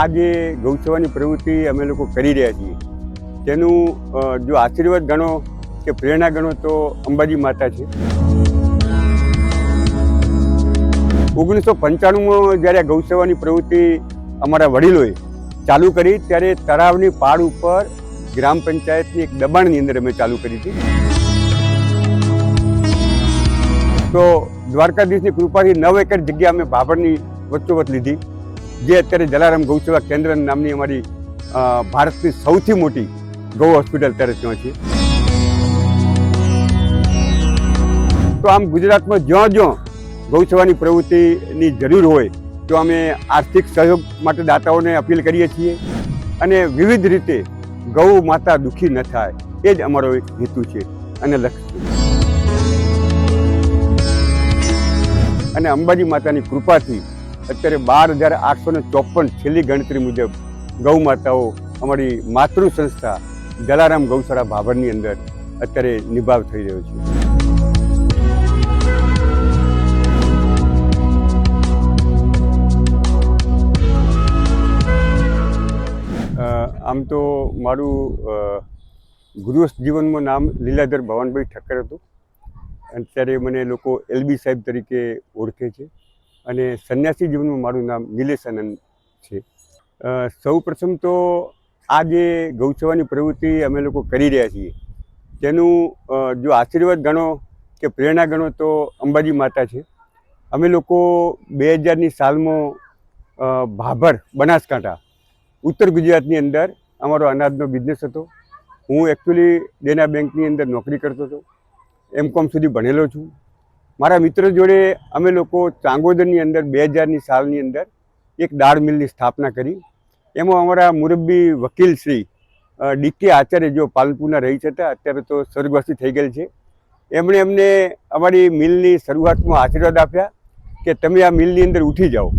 આ જે ગૌસેવાની પ્રવૃત્તિ અમે લોકો કરી રહ્યા છીએ, તેનું જો આશીર્વાદ ગણો કે પ્રેરણા ગણો તો અંબાજી માતા છે. ઓગણીસો પંચાણુંમાં જ્યારે ગૌસેવાની પ્રવૃત્તિ અમારા વડીલોએ ચાલુ કરી, ત્યારે તળાવની પાડ ઉપર ગ્રામ પંચાયતની એક દબાણની અંદર અમે ચાલુ કરી હતી. તો દ્વારકાધીશની કૃપાથી નવ એકર જગ્યા અમે ભાભરની વચ્ચોવચ લીધી. જે અત્યારે જલારામ ગૌસેવા કેન્દ્ર નામની અમારી ભારતની સૌથી મોટી ગૌ હોસ્પિટલ અત્યારે ત્યાં છે. તો આમ ગુજરાતમાં જ્યાં જ્યાં ગૌસેવાની પ્રવૃત્તિની જરૂર હોય, તો અમે આર્થિક સહયોગ માટે દાતાઓને અપીલ કરીએ છીએ અને વિવિધ રીતે ગૌ માતા દુઃખી ન થાય, એ જ અમારો એક હેતુ છે અને લક્ષ્ય અને અંબાજી માતાની કૃપાથી અત્યારે બાર હજાર આઠસો ને ચોપન છેલ્લી ગણતરી મુજબ ગૌ માતાઓ અમારી માતૃ સંસ્થા જલારામ ગૌશાળા ભાભરની અંદર અત્યારે નિભાવ થઈ રહ્યો છે. આમ તો મારું ગૃહસ્થ જીવનમાં નામ લીલાધર ભવાનભાઈ ઠક્કર હતું. અત્યારે મને લોકો એલબી સાહેબ તરીકે ઓળખે છે. અને સંન્યાસી જીવનમાં મારું નામ નિલેશ આનંદ છે. સૌ પ્રથમ તો આ જે ગૌસેવાની પ્રવૃત્તિ અમે લોકો કરી રહ્યા છીએ, તેનું જો આશીર્વાદ ગણો કે પ્રેરણા ગણો તો અંબાજી માતા છે. અમે લોકો બે હજારની સાલમાં ભાભર, બનાસકાંઠા, ઉત્તર ગુજરાતની અંદર અમારો અનાજનો બિઝનેસ હતો. હું એકચ્યુઅલી દેના બેંકની અંદર નોકરી કરતો હતો. એમ કોમ સુધી ભણેલો છું. મારા મિત્ર જોડે અમે લોકો ચાંગોદરની અંદર બે હજારની સાલની અંદર એક દાળ મિલની સ્થાપના કરી. એમાં અમારા મુરબ્બી વકીલ શ્રી ડીકે આચાર્ય જો પાલનપુરના રહી હતા અત્યારે તો સ્વર્ગવાસી થઈ ગયેલ છે. એમણે અમને અમારી મિલની શરૂઆતમાં આશીર્વાદ આપ્યા કે તમે આ મિલની અંદર ઉઠી જાઓ.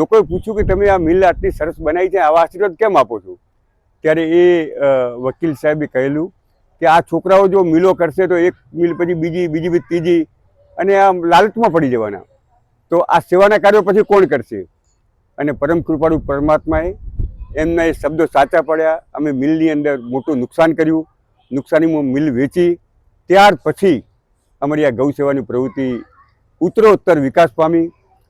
લોકોએ પૂછ્યું કે તમે આ મિલ આટલી સરસ બનાવી છે, આવા આશીર્વાદ કેમ આપો છો? ત્યારે એ વકીલ સાહેબે કહેલું કે આ છોકરાઓ જો મિલો કરશે તો એક મિલ પછી બીજી બીજી, ત્રીજી અને આમ લાલચમાં પડી જવાના. તો આ સેવાના કાર્યો પછી કોણ કરશે? અને પરમ કૃપાળુ પરમાત્માએ એમના એ શબ્દો સાચા પડ્યા. અમે મિલની અંદર મોટું નુકસાન કર્યું. નુકસાનીમાં મિલ વેચી. ત્યાર પછી અમારી આ ગૌ સેવાની પ્રવૃત્તિ ઉત્તરોત્તર વિકાસ પામી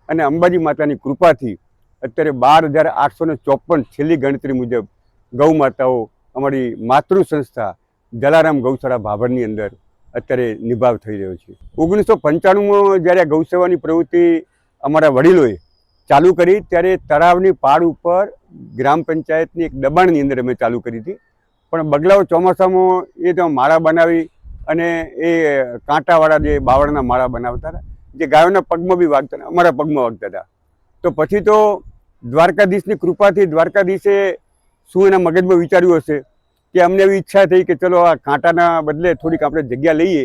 અને અંબાજી માતાની કૃપાથી અત્યારે બાર હજાર આઠસો ને ચોપન છેલ્લી ગણતરી મુજબ ગૌ માતાઓ અમારી માતૃ સંસ્થા જલારામ ગૌશાળા ભાભરની અંદર અત્યારે નિભાવ થઈ રહ્યો છે. ઓગણીસો પંચાણુંમાં જ્યારે ગૌસેવાની પ્રવૃત્તિ અમારા વડીલોએ ચાલુ કરી, ત્યારે તળાવની પાડ ઉપર ગ્રામ પંચાયતની એક દબાણની અંદર અમે ચાલુ કરી હતી. પણ બગલાઓ ચોમાસામાં એ તો માળા બનાવી અને એ કાંટાવાળા જે બાવળના માળા બનાવતા હતા, જે ગાયોના પગમાં બી વાગતા હતા, અમારા પગમાં વાગતા હતા. તો પછી તો દ્વારકાધીશની કૃપાથી દ્વારકાધીશે શું એના મગજમાં વિચાર્યું હશે? કે અમને એવી ઈચ્છા થઈ કે ચલો આ કાંટાના બદલે થોડીક આપણે જગ્યા લઈએ,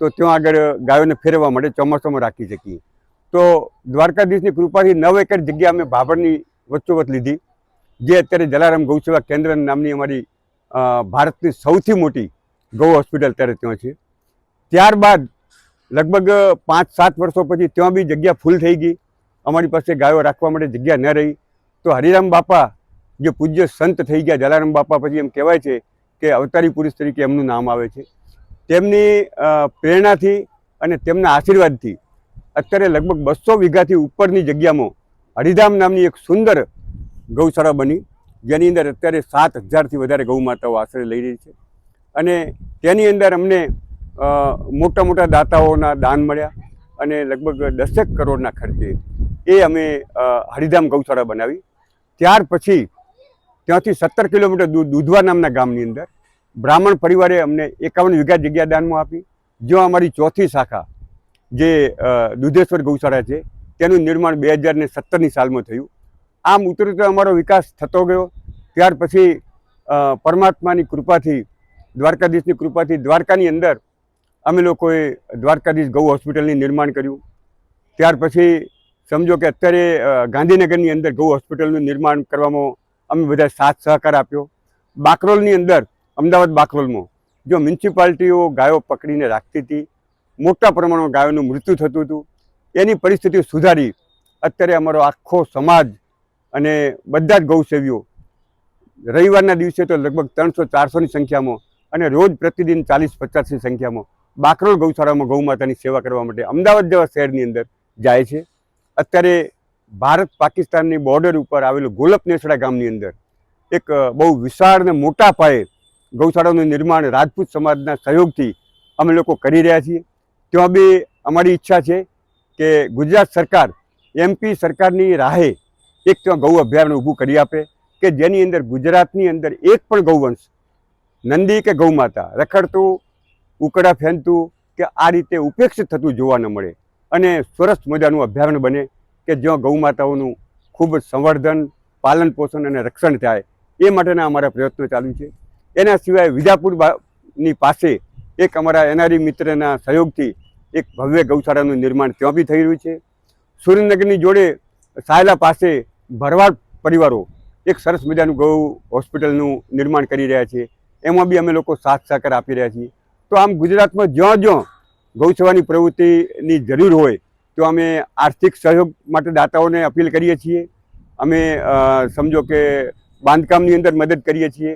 તો ત્યાં આગળ ગાયોને ફેરવવા માટે ચોમાસામાં રાખી શકીએ. તો દ્વારકાધીશની કૃપાથી નવ એકર જગ્યા અમે ભાભરની વચ્ચોવચ લીધી, જે અત્યારે જલારામ ગૌસેવા કેન્દ્ર નામની અમારી ભારતની સૌથી મોટી ગૌ હોસ્પિટલ અત્યારે ત્યાં છે. ત્યારબાદ લગભગ પાંચ સાત વર્ષો પછી ત્યાં બી જગ્યા ફૂલ થઈ ગઈ. અમારી પાસે ગાયો રાખવા માટે જગ્યા ન રહી. તો હરિરામ બાપા જે પૂજ્ય સંત થઈ ગયા જલારામ બાપા પછી એમ કહેવાય છે કે અવતારી પુરુષ તરીકે એમનું નામ આવે છે. તેમની પ્રેરણાથી અને તેમના આશીર્વાદથી અત્યારે લગભગ બસો વીઘાથી ઉપરની જગ્યામાં હરિધામ નામની એક સુંદર ગૌશાળા બની, જેની અંદર અત્યારે સાત હજારથી વધારે ગૌ માતાઓ આશરે લઈ રહી છે. અને તેની અંદર અમને મોટા મોટા દાતાઓના દાન મળ્યા અને લગભગ દસેક કરોડના ખર્ચે એ અમે હરિધામ ગૌશાળા બનાવી. ત્યાર પછી ત્યાંથી સત્તર કિલોમીટર દૂર દૂધવા નામના ગામની અંદર બ્રાહ્મણ પરિવારે અમને એકાવન વીઘા જગ્યા દાનમાં આપી જો અમારી ચોથી શાખા, જે દૂધેશ્વર ગૌશાળા છે, તેનું નિર્માણ બે હજાર ને સત્તરની સાલમાં થયું. આમ ઉતરતો અમારો વિકાસ થતો ગયો. ત્યાર પછી પરમાત્માની કૃપાથી, દ્વારકાધીશની કૃપાથી દ્વારકાની અંદર અમે લોકોએ દ્વારકાધીશ ગૌ હોસ્પિટલની નિર્માણ કર્યું. ત્યાર પછી સમજો કે અત્યારે ગાંધીનગરની અંદર ગૌ હોસ્પિટલનું નિર્માણ કરવામાં અમે બધા સાથ સહકાર આપ્યો. બાકરોલની અંદર, અમદાવાદ બાકરોલમાં, જો મ્યુનિસિપાલિટીઓ ગાયો પકડીને રાખતી હતી, મોટા પ્રમાણમાં ગાયોનું મૃત્યુ થતું હતું, એની પરિસ્થિતિ સુધારી. અત્યારે અમારો આખો સમાજ અને બધા જ ગૌસેવીઓ, રવિવારના દિવસે તો લગભગ ત્રણસો, ચારસોની સંખ્યામાં અને રોજ પ્રતિદિન ચાલીસ, પચાસની સંખ્યામાં બાકરોલ ગૌશાળામાં ગૌ માતાની સેવા કરવા માટે અમદાવાદ જેવા શહેરની અંદર જાય છે. અત્યારે ભારત પાકિસ્તાનની બોર્ડર ઉપર આવેલું ગોલપ નેસડા ગામની અંદર એક બહુ વિશાળ અને મોટા પાયે ગૌશાળાનું નિર્માણ રાજપૂત સમાજના સહયોગથી અમે લોકો કરી રહ્યા છીએ. ત્યાં બી અમારી ઈચ્છા છે કે ગુજરાત સરકાર એમપી સરકારની રાહે એક ત્યાં ગૌ અભયારણ્ય ઊભું કરી આપે કે જેની અંદર ગુજરાતની અંદર એક પણ ગૌવંશ નંદી કે ગૌમાતા રખડતું, ઉકળા ફેંકતું કે આ રીતે ઉપેક્ષિત થતું જોવા ન મળે અને સરસ મજાનું અભયારણ્ય બને. કે જ્યાં ગૌ માતાઓનું ખૂબ સંવર્ધન, પાલન પોષણ અને રક્ષણ થાય, એ માટેના અમારા પ્રયત્નો ચાલુ છે. એના સિવાય વિજાપુરની પાસે એક અમારા એનઆરઈ મિત્રના સહયોગથી એક ભવ્ય ગૌશાળાનું નિર્માણ ત્યાં બી થઈ રહ્યું છે. સુરેન્દ્રનગરની જોડે સાયલા પાસે ભરવાડ પરિવારો એક સરસ મજાનું ગૌ હોસ્પિટલનું નિર્માણ કરી રહ્યા છે. એમાં બી અમે લોકો સાથ સહકાર આપી રહ્યા છીએ. તો આમ ગુજરાતમાં જ્યાં જ્યાં ગૌસેવાની પ્રવૃત્તિની જરૂર હોય તો અમે આર્થિક સહયોગ માટે દાતાઓને અપીલ કરીએ છીએ. અમે સમજો કે બાંધકામની અંદર મદદ કરીએ છીએ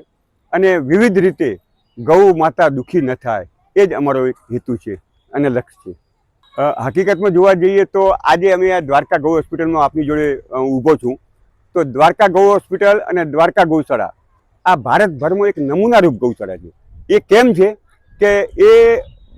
અને વિવિધ રીતે ગૌ માતા દુઃખી ન થાય, એ જ અમારો એક હેતુ છે અને લક્ષ્ય છે. હકીકતમાં જોવા જઈએ તો આજે અમે આ દ્વારકા ગૌ હોસ્પિટલમાં આપની જોડે ઊભો છું. તો દ્વારકા ગૌ હોસ્પિટલ અને દ્વારકા ગૌશાળા આ ભારતભરમાં એક નમૂનારૂપ ગૌશાળા છે. એ કેમ છે? કે એ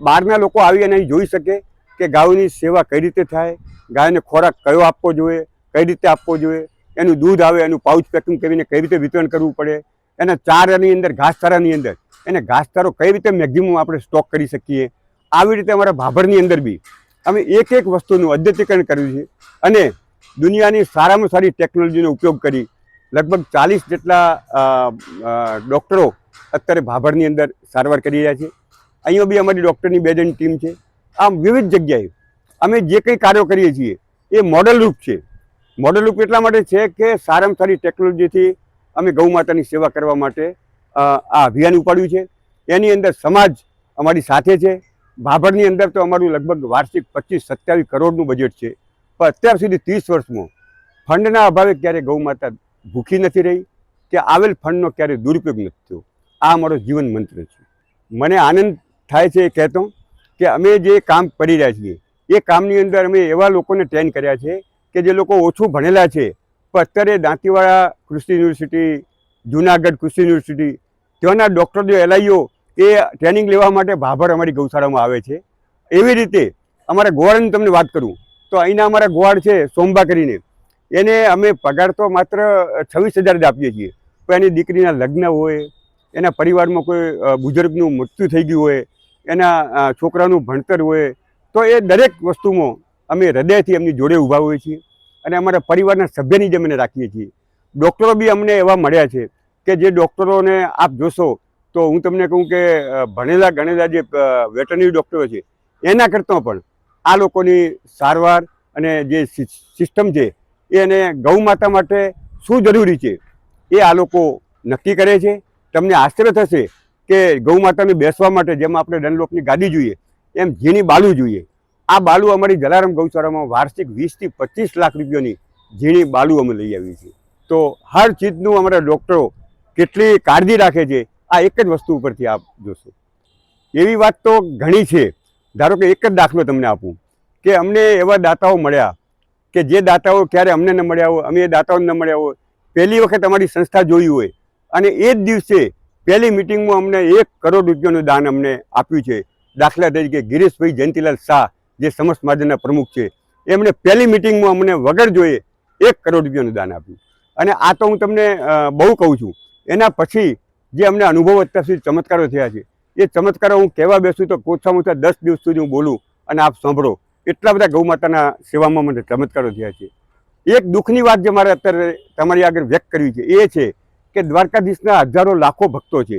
બહારના લોકો આવી અને અહીં જોઈ શકે કે ગાયોની સેવા કઈ રીતે થાય, ગાયને ખોરાક કયો આપવો જોઈએ, કઈ રીતે આપવો જોઈએ, એનું દૂધ આવે, એનું પાઉચ પેકિંગ કરીને કઈ રીતે વિતરણ કરવું પડે, એના ચારાની અંદર ઘાસચારાની અંદર, એને ઘાસચારો કઈ રીતે મેક્ઝિમમ આપણે સ્ટોક કરી શકીએ, આવી રીતે અમારા ભાભરની અંદર બી અમે એક એક વસ્તુનું અદ્યતીકરણ કર્યું છે અને દુનિયાની સારામાં સારી ટેકનોલોજીનો ઉપયોગ કરી લગભગ ચાલીસ જેટલા ડૉક્ટરો અત્યારે ભાભરની અંદર સારવાર કરી રહ્યા છે. અહીંયા બી અમારી ડૉક્ટરની બે જણ ટીમ છે. આમ વિવિધ જગ્યાએ અમે જે કંઈ કાર્યો કરીએ છીએ, એ મોડલ રૂપ છે. મોડલરૂપ એટલા માટે છે કે સારામાં સારી ટેકનોલોજીથી અમે ગૌ માતાની સેવા કરવા માટે આ અભિયાન ઉપાડ્યું છે. એની અંદર સમાજ અમારી સાથે છે. ભાભરની અંદર તો અમારું લગભગ વાર્ષિક પચીસ સત્યાવીસ કરોડનું બજેટ છે. પણ અત્યાર સુધી ત્રીસ વર્ષમાં ફંડના અભાવે ક્યારે ગૌ માતા ભૂખી નથી રહી, કે આવેલ ફંડનો ક્યારે દુરુપયોગ નથી થયો? આ અમારો જીવન મંત્ર છે. મને આનંદ થાય છે એ કહેતો. કે અમે જે કામ કરી રહ્યા છીએ, એ કામની અંદર અમે એવા લોકોને ટ્રેન કર્યા છે કે જે લોકો ઓછું ભણેલા છે. પણ અત્યારે દાંતીવાડા કૃષિ યુનિવર્સિટી, જુનાગઢ કૃષિ યુનિવર્સિટી, ત્યાંના ડૉક્ટર જે એલઆઈઓ એ ટ્રેનિંગ લેવા માટે ભાભર અમારી ગૌશાળામાં આવે છે. એવી રીતે અમારા ગોવાળની તમને વાત કરું, તો અહીંના અમારા ગોવાળ છે સોમબા કરીને. એને અમે પગાર તો માત્ર છવ્વીસ હજાર જ આપીએ છીએ. પણ એની દીકરીના લગ્ન હોય, એના પરિવારમાં કોઈ બુઝુર્ગનું મૃત્યુ થઈ ગયું હોય એના છોકરાનું ભણતર હોય, તો એ દરેક વસ્તુમાં અમે હૃદયથી એમની જોડે ઊભા હોઈએ છીએ અને અમારા પરિવારના સભ્યની જેમ એને રાખીએ છીએ. ડૉક્ટરો બી અમને એવા મળ્યા છે કે જે ડૉક્ટરોને આપ જોશો તો હું તમને કહું કે ભણેલા ગણેલા જે વેટરનરી ડૉક્ટરો છે, એના કરતાં પણ આ લોકોની સારવાર અને જે સિસ્ટમ છે એને ગૌ માતા માટે શું જરૂરી છે, એ આ લોકો નક્કી કરે છે. તમને આશ્ચર્ય થશે કે ગૌ માતાને બેસવા માટે જેમ આપણે ડનલોપની ગાદી જોઈએ, એમ ઝીણી બાલુ જોઈએ. આ બાલુ અમારી જલારામ ગૌશાળામાં વાર્ષિક વીસથી પચીસ લાખ રૂપિયાની ઝીણી બાલુ અમે લઈ આવીએ છીએ. તો હર ચીજનું અમારા ડૉક્ટરો કેટલી કાળજી રાખે છે, આ એક જ વસ્તુ ઉપરથી આપ જોશો. એવી વાત તો ઘણી છે. ધારો કે એક જ દાખલો તમને આપું. કે અમને એવા દાતાઓ મળ્યા કે જે દાતાઓ ક્યારે અમને ન મળ્યા હોય, અમે એ દાતાઓને ન મળ્યા હોય, પહેલી વખત અમારી સંસ્થા જોઈ હોય. અને એ જ દિવસે પહેલી મિટિંગમાં અમને એક કરોડ રૂપિયાનું દાન અમને આપ્યું છે. દાખલા તરીકે ગિરીશભાઈ જયંતિલાલ શાહ, જે સમસ્ત માધ્યના પ્રમુખ છે, એમણે પહેલી મિટિંગમાં અમને વગર જોઈએ એક કરોડ રૂપિયાનું દાન આપ્યું. અને આ તો હું તમને બહુ કહું છું. એના પછી જે અમને અનુભવ અત્યાર સુધી ચમત્કારો થયા છે, એ ચમત્કારો હું કહેવા બેસું તો ઓછામાં ઓછા દસ દિવસ સુધી હું બોલું અને આપ સાંભળો. એટલા બધા ગૌ માતાના સેવામાં મને ચમત્કારો થયા છે. એક દુઃખની વાત જે મારે અત્યારે તમારી આગળ વ્યક્ત કરવી છે, એ છે કે દ્વારકાધીશના હજારો લાખો ભક્તો છે.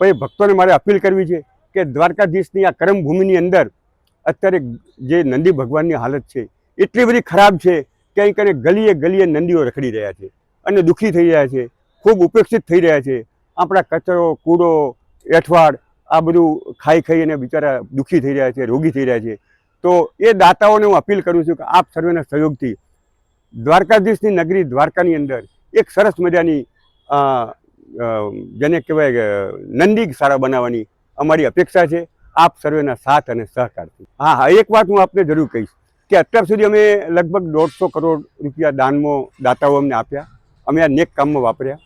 પણ એ ભક્તોને મારે અપીલ કરવી છે કે દ્વારકાધીશની આ કર્મભૂમિની અંદર અત્યારે જે નંદી ભગવાનની હાલત છે, એટલી બધી ખરાબ છે કે અહીં કને ગલીએ ગલીએ નંદીઓ રખડી રહ્યા છે અને દુઃખી થઈ રહ્યા છે, ખૂબ ઉપેક્ષિત થઈ રહ્યા છે. આપણા કચરો, કૂડો, એઠવાડ, આ બધું ખાઈ ખાઈને બિચારા દુઃખી થઈ રહ્યા છે, રોગી થઈ રહ્યા છે. તો એ દાતાઓને હું અપીલ કરું છું કે આપ સર્વેના સહયોગથી દ્વારકાધીશની નગરી દ્વારકાની અંદર એક સરસ મજાની જેને કહેવાય કે નંદી સારા બનાવવાની અમારી અપેક્ષા છે. આપ સર્વેના સાથ અને સહકારથી. હા હા, એક વાત હું આપને જરૂર કહીશ કે અત્યાર સુધી અમે લગભગ દોઢસો કરોડ રૂપિયા દાનમાં, દાતાઓ અમને આપ્યા. અમે આ નેક કામમાં વાપર્યા.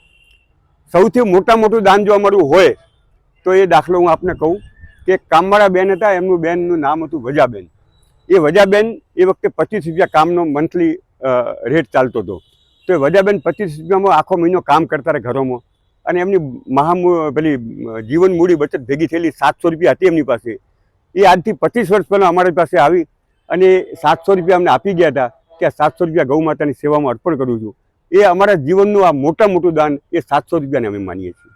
સૌથી મોટા મોટું દાન જો અમારું હોય, તો એ દાખલો હું આપને કહું કે કામવાળા બેન હતા, એમનું બેનનું નામ હતું વજાબેન. એ વજાબેન એ વખતે પચીસ રૂપિયા કામનો મંથલી રેટ ચાલતો હતો. તો એ વજાબેન પચીસ રૂપિયામાં આખો મહિનો કામ કરતા રહે ઘરોમાં. અને એમની મહા પેલી, જીવન મૂડી બચત ભેગી થયેલી સાતસો રૂપિયા હતી એમની પાસે. એ આજથી પચીસ વર્ષ પહેલાં અમારી પાસે આવી અને સાતસો રૂપિયા અમને આપી ગયા હતા કે આ સાતસો રૂપિયા ગૌ માતાની સેવામાં અર્પણ કરું છું. એ અમારા જીવનનું આ મોટા મોટું દાન એ સાતસો રૂપિયાને અમે માનીએ છીએ.